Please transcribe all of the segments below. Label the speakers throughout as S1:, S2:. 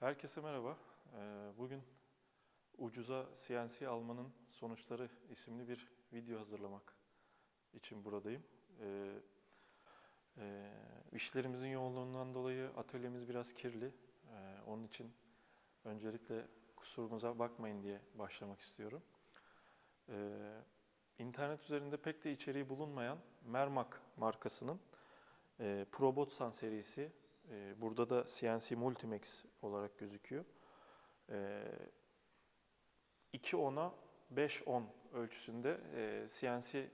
S1: Herkese merhaba. Ee, Bugün ucuza CNC almanın sonuçları isimli bir video hazırlamak için buradayım. Ee, e, İşlerimizin yoğunluğundan dolayı atölyemiz biraz kirli. Ee, Onun için öncelikle kusurumuza bakmayın diye başlamak istiyorum. İnternet üzerinde pek de içeriği bulunmayan Mermak markasının e, Probotsan serisi e, burada da CNC Multimax olarak gözüküyor. E, 2.10'a 5.10 ölçüsünde e, CNC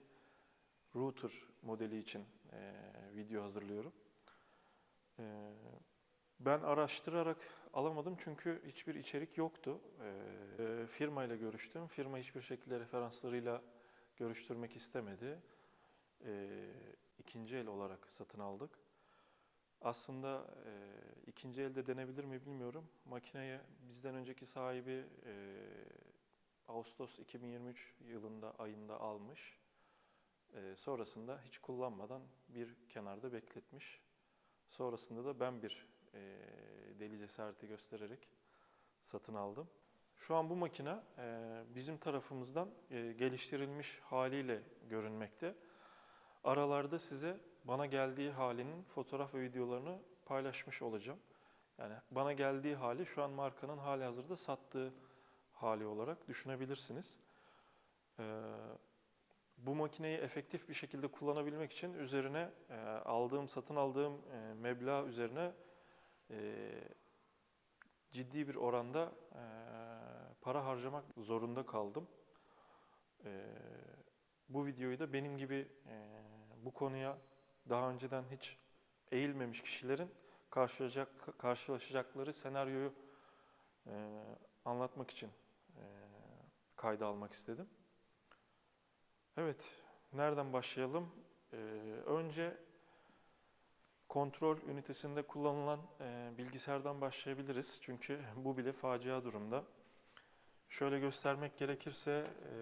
S1: router modeli için e, video hazırlıyorum. E, ben araştırarak alamadım çünkü hiçbir içerik yoktu. E, e, firmayla görüştüm. Firma hiçbir şekilde referanslarıyla görüştürmek istemedi. E, ikinci el olarak satın aldık. Aslında e, ikinci elde denebilir mi bilmiyorum. Makineyi bizden önceki sahibi e, Ağustos 2023 yılında ayında almış. E, sonrasında hiç kullanmadan bir kenarda bekletmiş. Sonrasında da ben bir e, deli cesareti göstererek satın aldım. Şu an bu makine e, bizim tarafımızdan e, geliştirilmiş haliyle görünmekte. Aralarda size bana geldiği halinin fotoğraf ve videolarını paylaşmış olacağım. Yani bana geldiği hali şu an markanın hali hazırda sattığı hali olarak düşünebilirsiniz. Ee, bu makineyi efektif bir şekilde kullanabilmek için üzerine e, aldığım, satın aldığım e, meblağ üzerine e, ciddi bir oranda e, para harcamak zorunda kaldım. E, bu videoyu da benim gibi e, bu konuya daha önceden hiç eğilmemiş kişilerin karşılaşacak, karşılaşacakları senaryoyu e, anlatmak için e, kayda almak istedim. Evet, nereden başlayalım? E, önce kontrol ünitesinde kullanılan e, bilgisayardan başlayabiliriz. Çünkü bu bile facia durumda. Şöyle göstermek gerekirse e,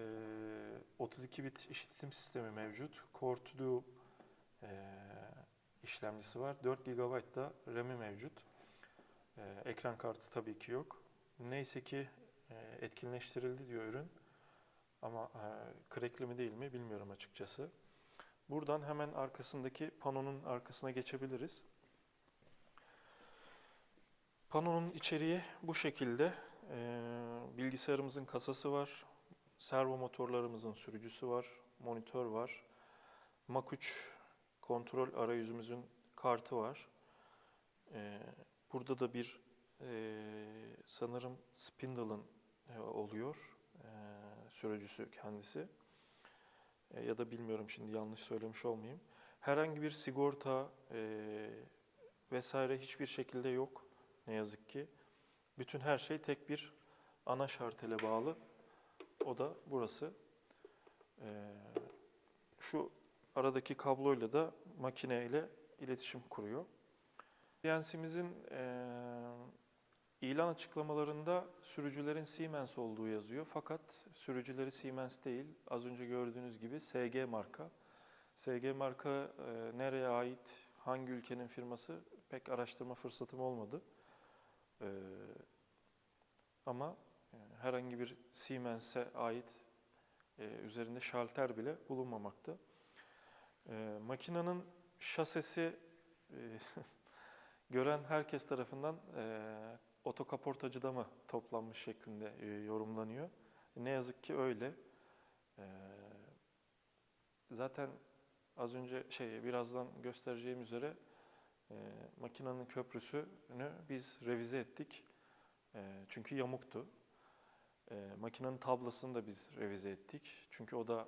S1: 32 bit işletim sistemi mevcut. Core to Do e, işlemcisi var. 4 GB da RAM'i mevcut. E, ekran kartı tabii ki yok. Neyse ki e, etkinleştirildi diyor ürün. Ama e, crackli mi değil mi bilmiyorum açıkçası. Buradan hemen arkasındaki panonun arkasına geçebiliriz. Panonun içeriği bu şekilde. Ee, bilgisayarımızın kasası var, servo motorlarımızın sürücüsü var, monitör var, Mac 3 kontrol arayüzümüzün kartı var. Ee, burada da bir e, sanırım Spindle'ın e, oluyor e, sürücüsü kendisi. Ya da bilmiyorum şimdi yanlış söylemiş olmayayım. Herhangi bir sigorta vesaire hiçbir şekilde yok ne yazık ki. Bütün her şey tek bir ana şartele bağlı. O da burası. Şu aradaki kabloyla da makineyle iletişim kuruyor. CNC'mizin e, ilan açıklamalarında sürücülerin Siemens olduğu yazıyor. Fakat sürücüleri Siemens değil. Az önce gördüğünüz gibi SG marka. SG marka e, nereye ait, hangi ülkenin firması pek araştırma fırsatım olmadı. Ee, ama e, herhangi bir Siemens'e ait e, üzerinde şalter bile bulunmamakta. E, makinenin şasesi e, gören herkes tarafından e, otokaportacıda mı toplanmış şeklinde e, yorumlanıyor. Ne yazık ki öyle. E, zaten az önce şey birazdan göstereceğim üzere e, makinenin köprüsünü biz revize ettik. E, çünkü yamuktu. E, makinenin tablasını da biz revize ettik. Çünkü o da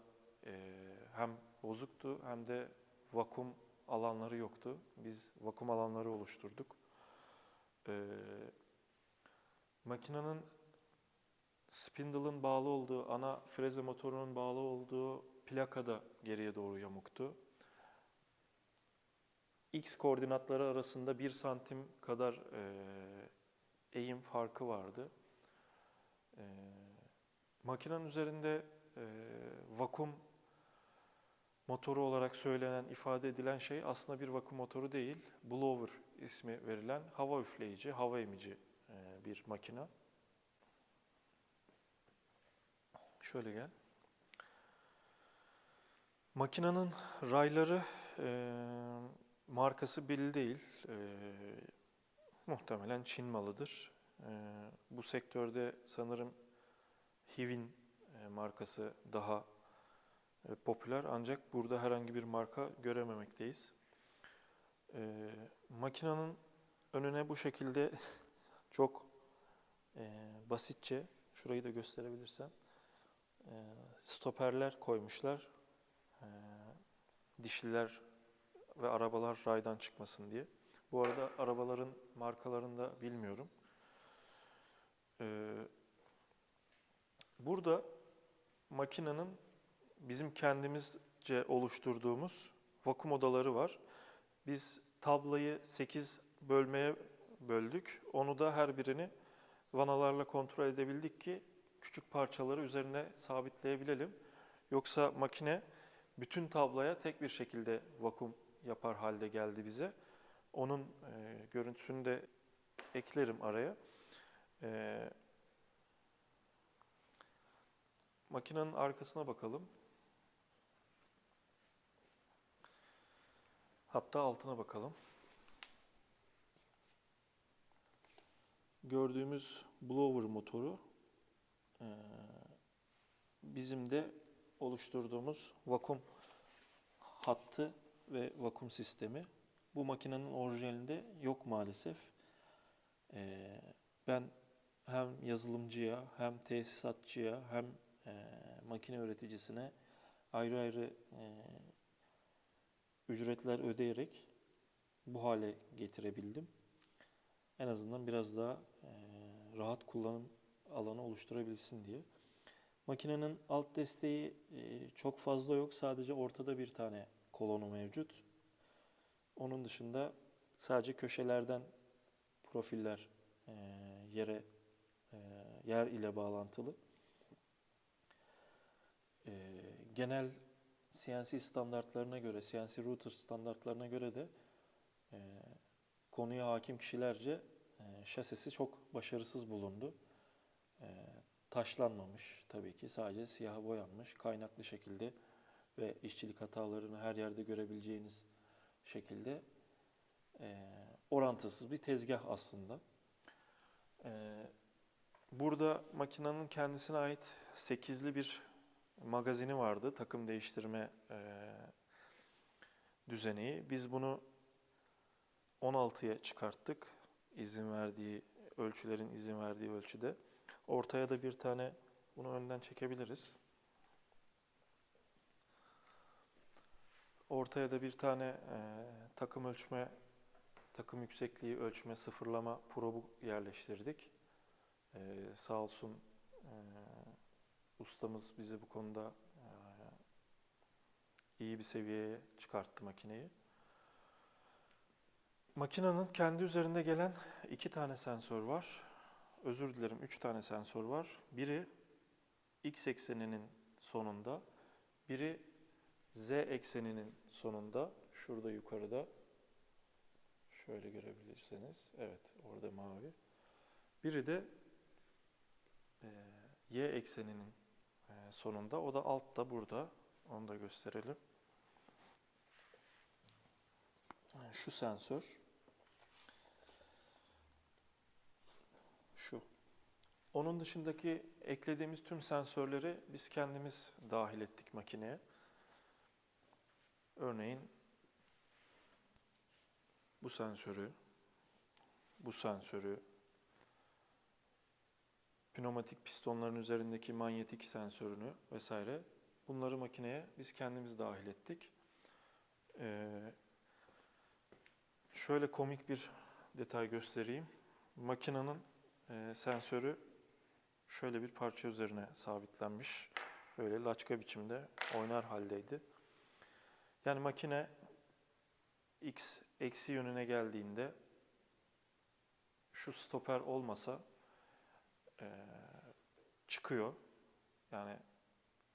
S1: hem bozuktu hem de vakum alanları yoktu. Biz vakum alanları oluşturduk. E, makinenin spindle'ın bağlı olduğu, ana freze motorunun bağlı olduğu plaka da geriye doğru yamuktu. X koordinatları arasında 1 santim kadar e, eğim farkı vardı. E, makinenin üzerinde e, vakum motoru olarak söylenen, ifade edilen şey aslında bir vakum motoru değil, blower ismi verilen hava üfleyici, hava emici e, bir makina. Şöyle gel. Makinenin rayları e, markası belli değil. E, muhtemelen Çin malıdır. E, bu sektörde sanırım Hivin e, markası daha e, popüler ancak burada herhangi bir marka görememekteyiz. E, makinenin önüne bu şekilde çok e, basitçe, şurayı da gösterebilirsen, e, stoperler koymuşlar. E, dişliler ve arabalar raydan çıkmasın diye. Bu arada arabaların markalarını da bilmiyorum. E, burada makinenin bizim kendimizce oluşturduğumuz vakum odaları var. Biz tablayı 8 bölmeye böldük. Onu da her birini vanalarla kontrol edebildik ki küçük parçaları üzerine sabitleyebilelim. Yoksa makine bütün tablaya tek bir şekilde vakum yapar halde geldi bize. Onun e, görüntüsünü de eklerim araya. E, makinenin arkasına bakalım. Hatta altına bakalım. Gördüğümüz blower motoru eee, bizim de oluşturduğumuz vakum hattı ve vakum sistemi. Bu makinenin orijinalinde yok maalesef. Eee, ben hem yazılımcıya hem tesisatçıya hem eee, makine üreticisine ayrı ayrı ücretler ödeyerek bu hale getirebildim. En azından biraz daha rahat kullanım alanı oluşturabilsin diye. Makinenin alt desteği çok fazla yok. Sadece ortada bir tane kolonu mevcut. Onun dışında sadece köşelerden profiller yere yer ile bağlantılı. Genel CNC standartlarına göre, CNC router standartlarına göre de eee, konuya hakim kişilerce eee, şasisi çok başarısız bulundu. Eee, taşlanmamış tabii ki, sadece siyaha boyanmış, kaynaklı şekilde ve işçilik hatalarını her yerde görebileceğiniz şekilde eee, orantısız bir tezgah aslında. Eee, burada makinenin kendisine ait 8'li bir magazini vardı, takım değiştirme eee, düzeneği. Biz bunu 16'ya çıkarttık, izin verdiği, ölçülerin izin verdiği ölçüde. Ortaya da bir tane, bunu önden çekebiliriz. Ortaya da bir tane eee, takım ölçme, takım yüksekliği ölçme, sıfırlama probu yerleştirdik. Eee, sağ olsun eee, ustamız bizi bu konuda iyi bir seviyeye çıkarttı makineyi. Makinenin kendi üzerinde gelen iki tane sensör var. Özür dilerim, üç tane sensör var. Biri x ekseninin sonunda, biri z ekseninin sonunda, şurada yukarıda. Şöyle görebilirseniz, evet orada mavi. Biri de eee, y ekseninin sonunda, o da altta burada. Onu da gösterelim. Şu sensör. Şu. Onun dışındaki eklediğimiz tüm sensörleri biz kendimiz dahil ettik makineye. Örneğin bu sensörü, bu sensörü, pneumatik pistonların üzerindeki manyetik sensörünü vesaire bunları makineye biz kendimiz dahil ettik. Ee, şöyle komik bir detay göstereyim. Makinenin e, sensörü şöyle bir parça üzerine sabitlenmiş. Böyle laçka biçimde oynar haldeydi. Yani makine x eksi yönüne geldiğinde şu stoper olmasa e, çıkıyor. Yani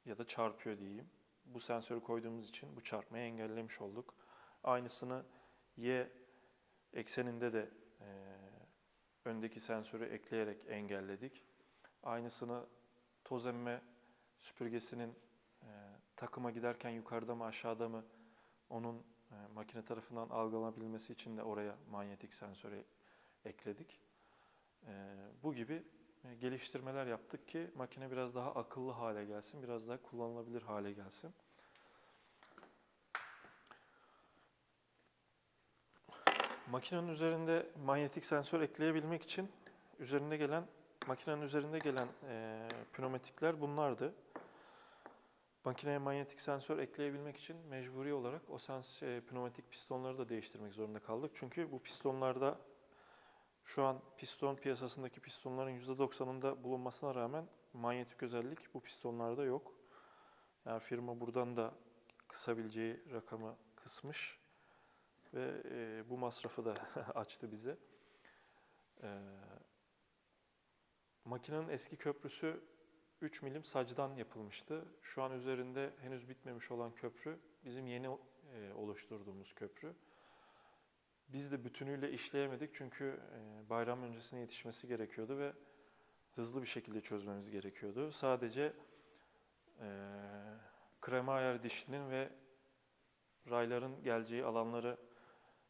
S1: ya da çarpıyor diyeyim. Bu sensörü koyduğumuz için bu çarpmayı engellemiş olduk. Aynısını y ekseninde de e, öndeki sensörü ekleyerek engelledik. Aynısını toz emme süpürgesinin e, takıma giderken yukarıda mı aşağıda mı onun e, makine tarafından algılanabilmesi için de oraya manyetik sensörü ekledik. E, bu gibi geliştirmeler yaptık ki makine biraz daha akıllı hale gelsin, biraz daha kullanılabilir hale gelsin. Makinenin üzerinde manyetik sensör ekleyebilmek için üzerinde gelen makinenin üzerinde gelen e, pneumatikler bunlardı. Makineye manyetik sensör ekleyebilmek için mecburi olarak o sens e, pneumatik pistonları da değiştirmek zorunda kaldık. Çünkü bu pistonlarda şu an piston piyasasındaki pistonların %90'ında bulunmasına rağmen manyetik özellik bu pistonlarda yok. Yani firma buradan da kısabileceği rakamı kısmış ve e, bu masrafı da açtı bize. E, makinenin eski köprüsü 3 milim sacdan yapılmıştı. Şu an üzerinde henüz bitmemiş olan köprü bizim yeni e, oluşturduğumuz köprü. Biz de bütünüyle işleyemedik çünkü e, bayram öncesine yetişmesi gerekiyordu ve hızlı bir şekilde çözmemiz gerekiyordu. Sadece e, krema ayar dişlinin ve rayların geleceği alanları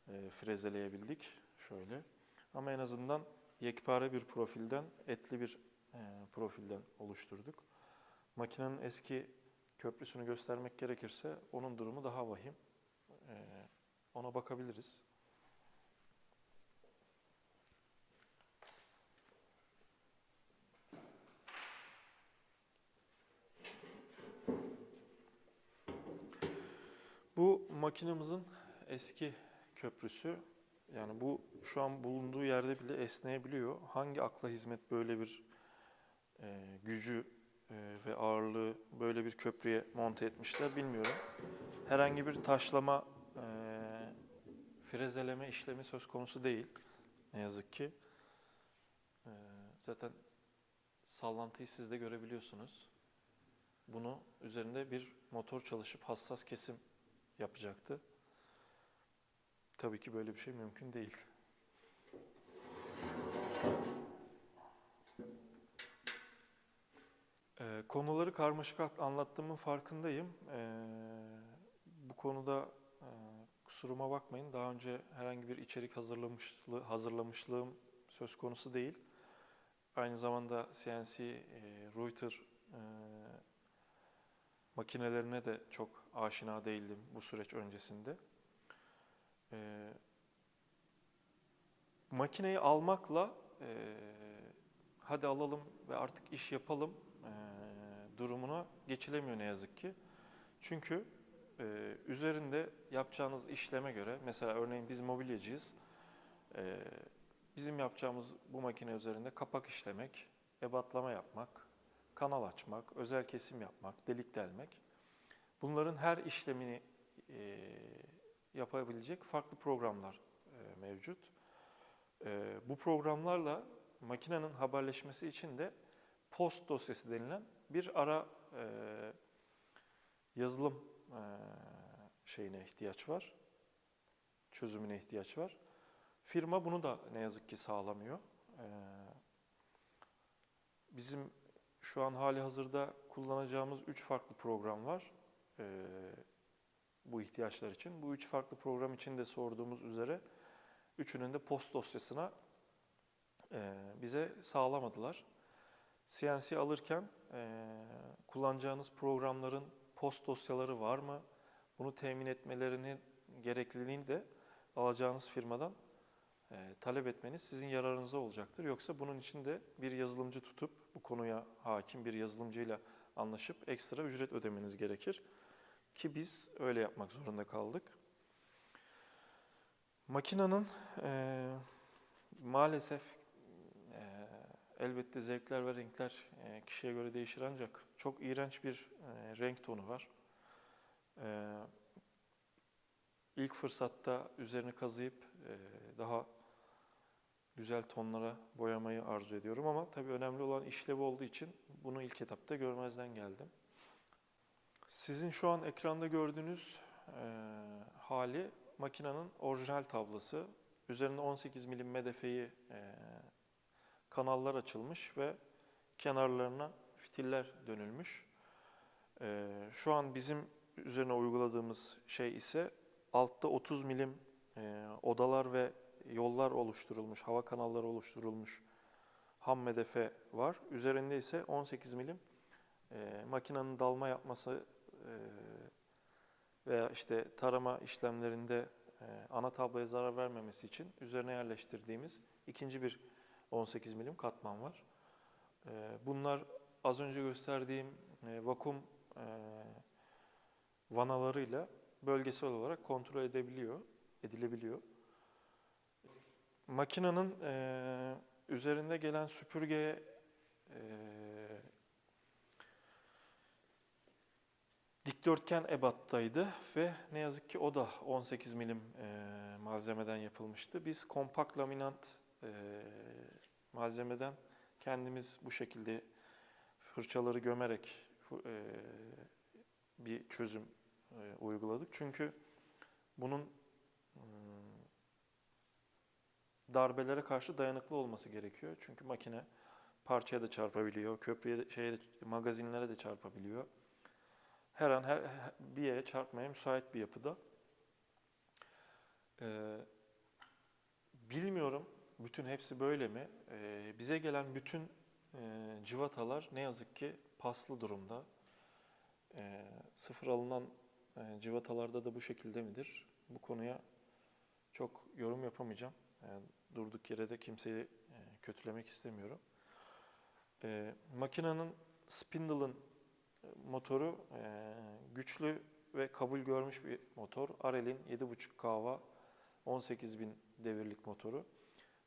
S1: e, frezeleyebildik şöyle. Ama en azından yekpare bir profilden, etli bir e, profilden oluşturduk. Makinenin eski köprüsünü göstermek gerekirse onun durumu daha vahim. E, ona bakabiliriz. Bu makinemizin eski köprüsü. Yani bu şu an bulunduğu yerde bile esneyebiliyor. Hangi akla hizmet böyle bir e, gücü e, ve ağırlığı böyle bir köprüye monte etmişler bilmiyorum. Herhangi bir taşlama, e, frezeleme işlemi söz konusu değil. Ne yazık ki. E, zaten sallantıyı siz de görebiliyorsunuz. Bunu üzerinde bir motor çalışıp hassas kesim yapacaktı. Tabii ki böyle bir şey mümkün değil. Ee, konuları karmaşık anlattığımın farkındayım. Ee, bu konuda e, kusuruma bakmayın. Daha önce herhangi bir içerik hazırlamışlı, hazırlamışlığım söz konusu değil. Aynı zamanda CNC, e, Reuter e, makinelerine de çok aşina değildim bu süreç öncesinde. E, makineyi almakla e, hadi alalım ve artık iş yapalım e, durumuna geçilemiyor ne yazık ki. Çünkü e, üzerinde yapacağınız işleme göre, mesela örneğin biz mobilyacıyız, e, bizim yapacağımız bu makine üzerinde kapak işlemek, ebatlama yapmak, kanal açmak, özel kesim yapmak, delik delmek. Bunların her işlemini e, yapabilecek farklı programlar e, mevcut. E, bu programlarla makinenin haberleşmesi için de post dosyası denilen bir ara e, yazılım e, şeyine ihtiyaç var. Çözümüne ihtiyaç var. Firma bunu da ne yazık ki sağlamıyor. E, bizim şu an hali hazırda kullanacağımız üç farklı program var. E, bu ihtiyaçlar için. Bu üç farklı program için de sorduğumuz üzere üçünün de post dosyasına e, bize sağlamadılar. CNC alırken e, kullanacağınız programların post dosyaları var mı? Bunu temin etmelerinin gerekliliğini de alacağınız firmadan e, talep etmeniz sizin yararınıza olacaktır. Yoksa bunun için de bir yazılımcı tutup bu konuya hakim bir yazılımcıyla anlaşıp ekstra ücret ödemeniz gerekir. Ki biz öyle yapmak zorunda kaldık. Makinanın e, maalesef e, elbette zevkler ve renkler e, kişiye göre değişir ancak çok iğrenç bir e, renk tonu var. E, ilk fırsatta üzerini kazıyıp e, daha güzel tonlara boyamayı arzu ediyorum ama tabii önemli olan işlev olduğu için bunu ilk etapta görmezden geldim. Sizin şu an ekranda gördüğünüz e, hali makinenin orijinal tablası. Üzerinde 18 milim medefeyi e, kanallar açılmış ve kenarlarına fitiller dönülmüş. Ee, şu an bizim üzerine uyguladığımız şey ise altta 30 milim e, odalar ve yollar oluşturulmuş, hava kanalları oluşturulmuş ham medefe var. Üzerinde ise 18 milim e, makinenin dalma yapması e, veya işte tarama işlemlerinde e, ana tabloya zarar vermemesi için üzerine yerleştirdiğimiz ikinci bir 18 milim katman var. E, bunlar az önce gösterdiğim e, vakum e, vanalarıyla bölgesel olarak kontrol edebiliyor, edilebiliyor. Makinenin üzerinde gelen süpürgeye dikdörtgen ebattaydı ve ne yazık ki o da 18 milim e, malzemeden yapılmıştı. Biz kompakt laminant e, malzemeden kendimiz bu şekilde fırçaları gömerek e, bir çözüm e, uyguladık. Çünkü bunun mm, darbelere karşı dayanıklı olması gerekiyor. Çünkü makine parçaya da çarpabiliyor, köprüye de, şeye de, magazinlere de çarpabiliyor. Her an her, bir yere çarpmaya müsait bir yapıda. Ee, bilmiyorum bütün hepsi böyle mi? Ee, bize gelen bütün e, civatalar ne yazık ki paslı durumda. Ee, sıfır alınan e, civatalarda da bu şekilde midir? Bu konuya çok yorum yapamayacağım. Yani durduk yere de kimseyi e, kötülemek istemiyorum. E, makinenin spindle'ın motoru e, güçlü ve kabul görmüş bir motor. Arel'in 7.5 kW 18.000 devirlik motoru.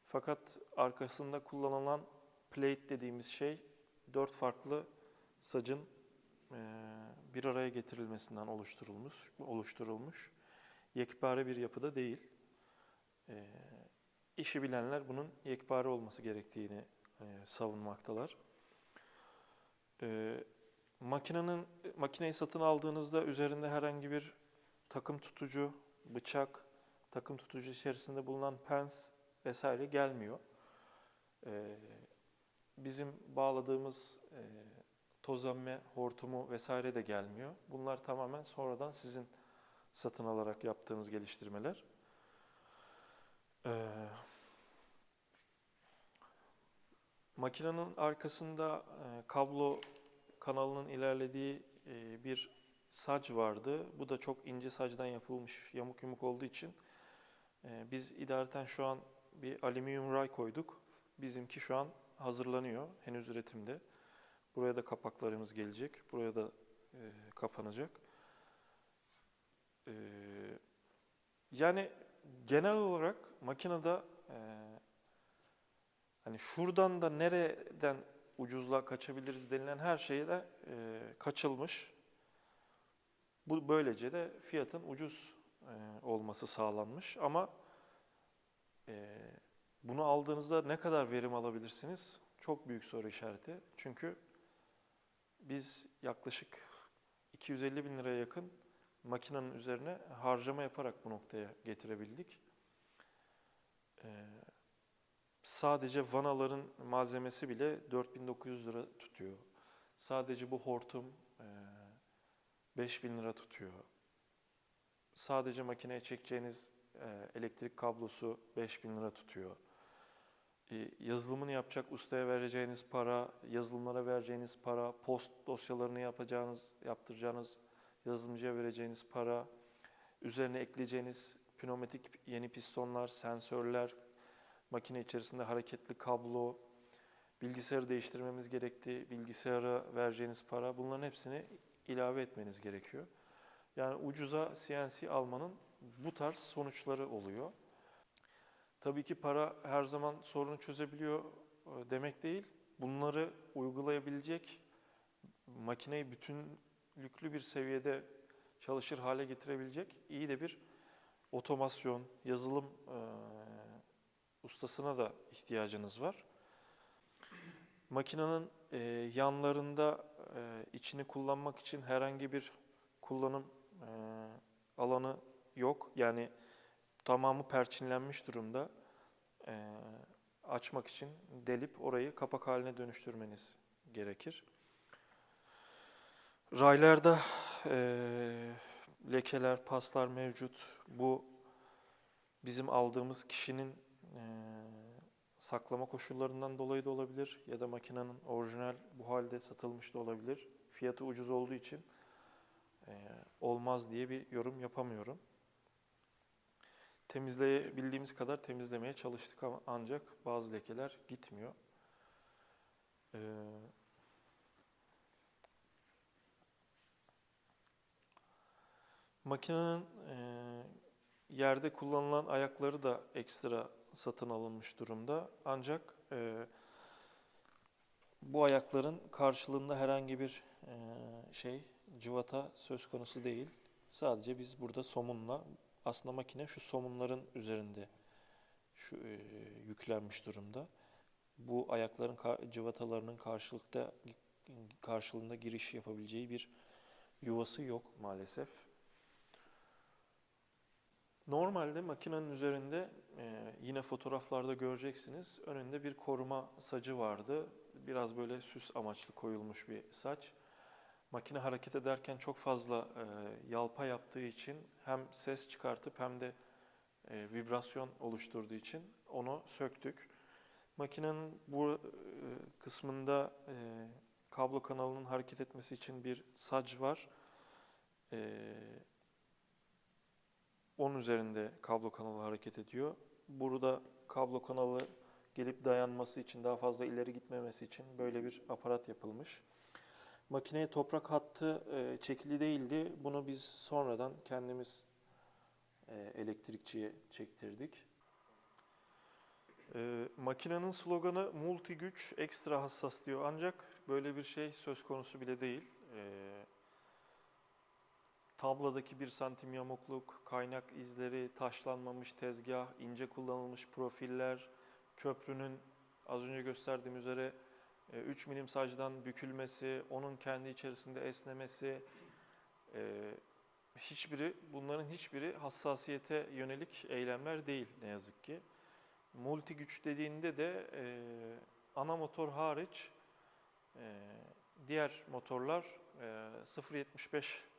S1: Fakat arkasında kullanılan plate dediğimiz şey dört farklı sacın e, bir araya getirilmesinden oluşturulmuş. oluşturulmuş. Yekpare bir yapıda değil. E, işi bilenler bunun yekpare olması gerektiğini e, savunmaktalar. E, makinenin makineyi satın aldığınızda üzerinde herhangi bir takım tutucu, bıçak, takım tutucu içerisinde bulunan pens vesaire gelmiyor. E, bizim bağladığımız e, toz emme hortumu vesaire de gelmiyor. Bunlar tamamen sonradan sizin satın alarak yaptığınız geliştirmeler. Ee, makinenin arkasında e, kablo kanalının ilerlediği e, bir sac vardı. Bu da çok ince sacdan yapılmış, yamuk yumuk olduğu için e, biz idareten şu an bir alüminyum ray koyduk. Bizimki şu an hazırlanıyor, henüz üretimde. Buraya da kapaklarımız gelecek, buraya da e, kapanacak. E, yani genel olarak makinede e, hani şuradan da nereden ucuzluğa kaçabiliriz denilen her şeye de e, kaçılmış. Bu böylece de fiyatın ucuz e, olması sağlanmış ama e, bunu aldığınızda ne kadar verim alabilirsiniz? Çok büyük soru işareti. Çünkü biz yaklaşık 250 bin liraya yakın makinenin üzerine harcama yaparak bu noktaya getirebildik. Ee, sadece vanaların malzemesi bile 4900 lira tutuyor. Sadece bu hortum e, 5000 lira tutuyor. Sadece makineye çekeceğiniz e, elektrik kablosu 5000 lira tutuyor. E, yazılımını yapacak ustaya vereceğiniz para, yazılımlara vereceğiniz para, post dosyalarını yapacağınız, yaptıracağınız yazılımcıya vereceğiniz para, üzerine ekleyeceğiniz pneumatik yeni pistonlar, sensörler, makine içerisinde hareketli kablo, bilgisayarı değiştirmemiz gerekti, bilgisayara vereceğiniz para bunların hepsini ilave etmeniz gerekiyor. Yani ucuza CNC almanın bu tarz sonuçları oluyor. Tabii ki para her zaman sorunu çözebiliyor e, demek değil. Bunları uygulayabilecek makineyi bütünlüklü bir seviyede çalışır hale getirebilecek iyi de bir otomasyon, yazılım e, ustasına da ihtiyacınız var. Makinenin e, yanlarında e, içini kullanmak için herhangi bir kullanım e, alanı yok. Yani tamamı perçinlenmiş durumda. E, açmak için delip orayı kapak haline dönüştürmeniz gerekir. Raylarda eee, lekeler, paslar mevcut. Bu bizim aldığımız kişinin eee, saklama koşullarından dolayı da olabilir ya da makinenin orijinal bu halde satılmış da olabilir. Fiyatı ucuz olduğu için eee, olmaz diye bir yorum yapamıyorum. Temizleyebildiğimiz kadar temizlemeye çalıştık ama ancak bazı lekeler gitmiyor. Eee, makinenin eee, yerde kullanılan ayakları da ekstra satın alınmış durumda. Ancak eee, bu ayakların karşılığında herhangi bir eee, şey cıvata söz konusu değil. Sadece biz burada somunla aslında makine şu somunların üzerinde şu eee, yüklenmiş durumda. Bu ayakların ka- cıvatalarının karşılıkta karşılığında giriş yapabileceği bir yuvası yok maalesef. Normalde makinenin üzerinde e, yine fotoğraflarda göreceksiniz. Önünde bir koruma sacı vardı. Biraz böyle süs amaçlı koyulmuş bir saç. Makine hareket ederken çok fazla e, yalpa yaptığı için hem ses çıkartıp hem de e, vibrasyon oluşturduğu için onu söktük. Makinenin bu kısmında kablo kanalının hareket etmesi için bir sac var. E, onun üzerinde kablo kanalı hareket ediyor. Burada kablo kanalı gelip dayanması için, daha fazla ileri gitmemesi için böyle bir aparat yapılmış. Makineye toprak hattı e, çekili değildi. Bunu biz sonradan kendimiz e, elektrikçiye çektirdik. E, makinenin sloganı multi güç ekstra hassas diyor ancak böyle bir şey söz konusu bile değil. E, tabladaki bir santim yamukluk, kaynak izleri, taşlanmamış tezgah, ince kullanılmış profiller, köprünün az önce gösterdiğim üzere 3 milim sacdan bükülmesi, onun kendi içerisinde esnemesi, e, hiçbiri bunların hiçbiri hassasiyete yönelik eylemler değil ne yazık ki. Multi güç dediğinde de e, ana motor hariç e, diğer motorlar e, 0.75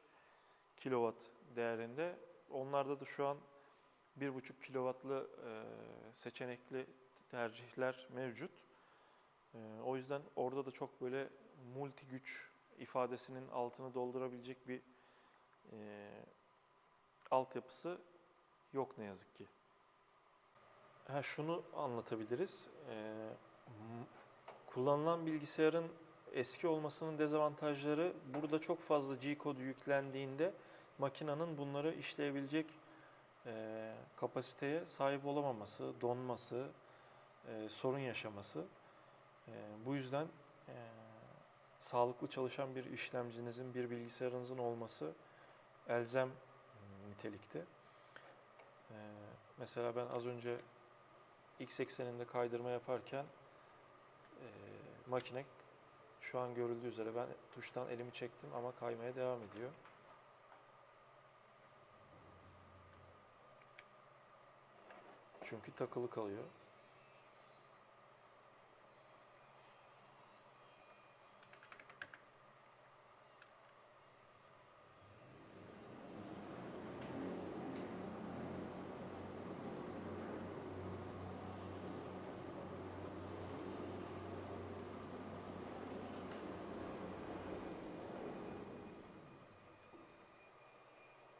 S1: kilowatt değerinde. Onlarda da şu an 1.5 kilowattlı e, seçenekli tercihler mevcut. E, o yüzden orada da çok böyle multi güç ifadesinin altını doldurabilecek bir e, altyapısı yok ne yazık ki. Ha, şunu anlatabiliriz. E, kullanılan bilgisayarın eski olmasının dezavantajları burada çok fazla G-kod yüklendiğinde makinenin bunları işleyebilecek e, kapasiteye sahip olamaması, donması, e, sorun yaşaması. E, bu yüzden e, sağlıklı çalışan bir işlemcinizin, bir bilgisayarınızın olması elzem nitelikte. E, mesela ben az önce X80'inde kaydırma yaparken e, makine şu an görüldüğü üzere ben tuştan elimi çektim ama kaymaya devam ediyor. Çünkü takılı kalıyor.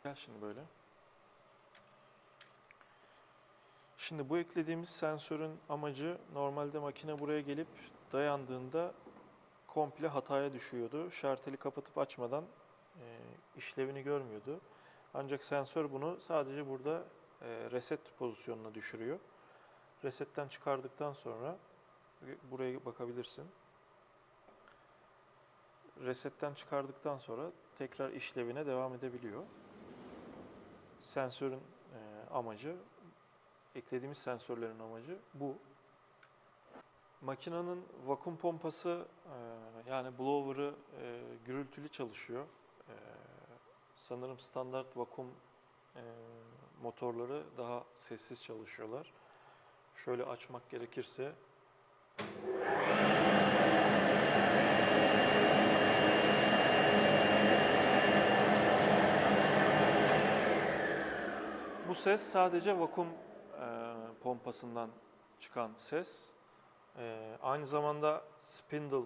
S1: Gel şimdi böyle. Şimdi bu eklediğimiz sensörün amacı normalde makine buraya gelip dayandığında komple hataya düşüyordu. Şarteli kapatıp açmadan e, işlevini görmüyordu. Ancak sensör bunu sadece burada e, reset pozisyonuna düşürüyor. Resetten çıkardıktan sonra buraya bakabilirsin. Resetten çıkardıktan sonra tekrar işlevine devam edebiliyor. Sensörün e, amacı, eklediğimiz sensörlerin amacı bu. Makinenin vakum pompası e, yani blower'ı e, gürültülü çalışıyor. E, sanırım standart vakum motorları daha sessiz çalışıyorlar. Şöyle açmak gerekirse Bu ses sadece vakum pompasından çıkan ses. E, aynı zamanda spindle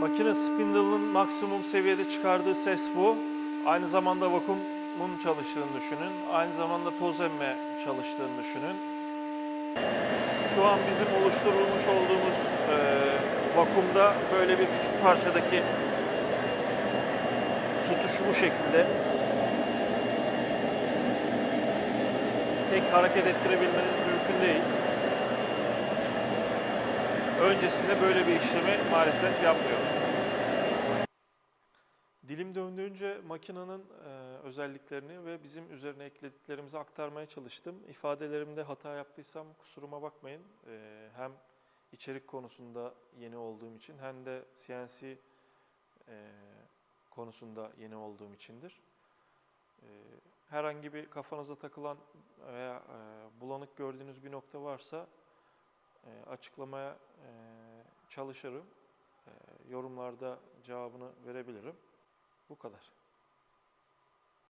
S1: Makine spindle'ın maksimum seviyede çıkardığı ses bu. Aynı zamanda vakumun çalıştığını düşünün. Aynı zamanda toz emme çalıştığını düşünün. Şu an bizim oluşturulmuş olduğumuz e, vakumda böyle bir küçük parçadaki tutuşu bu şekilde. Tek hareket ettirebilmeniz mümkün değil. Öncesinde böyle bir işlemi maalesef yapmıyor. Dilim döndüğünce makinenin e, özelliklerini ve bizim üzerine eklediklerimizi aktarmaya çalıştım. İfadelerimde hata yaptıysam kusuruma bakmayın. E, hem içerik konusunda yeni olduğum için hem de CNC e, konusunda yeni olduğum içindir. E, herhangi bir kafanıza takılan veya e, bulanık gördüğünüz bir nokta varsa e, açıklamaya çalışırım. Yorumlarda cevabını verebilirim. Bu kadar.